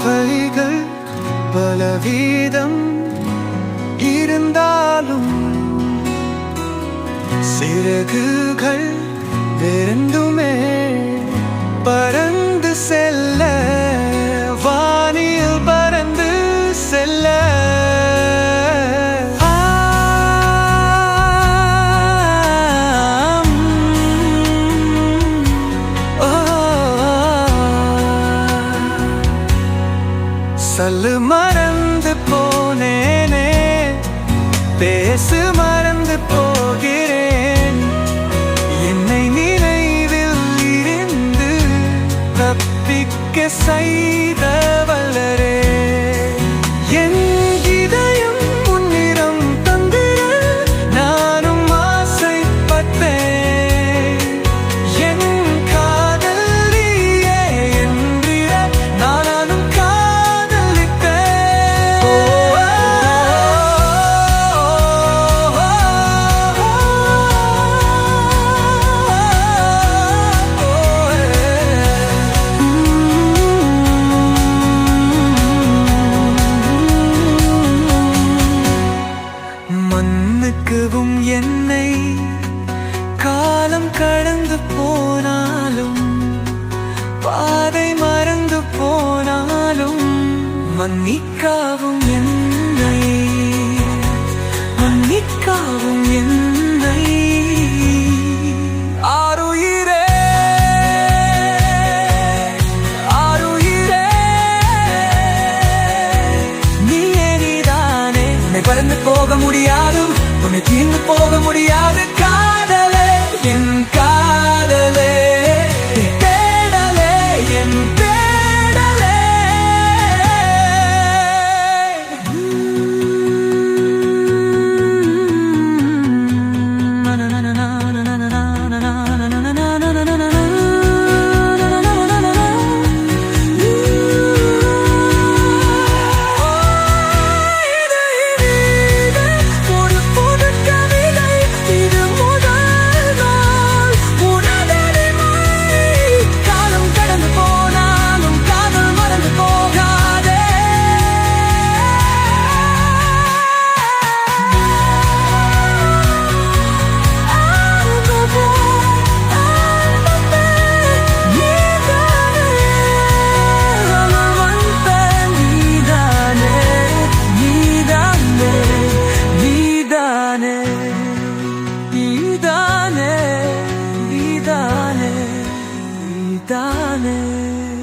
தேவைகள் பலவீதம் இருந்தாலும் சிறகுகள் விரண்டு சொல்லு மறந்து போனேனே. பேசு மறந்து போகிறேன். என்னை நினைவில் இருந்து தப்பிக்க செய்த வல்லரே. என் கண்ணுக்குவும் என்னை. காலம் கடந்து போனாலும் பாதை மறந்து போனாலும் மன்னிக்காவும் என்னை. உன்னை தீர்ந்து போக முடியாது dale.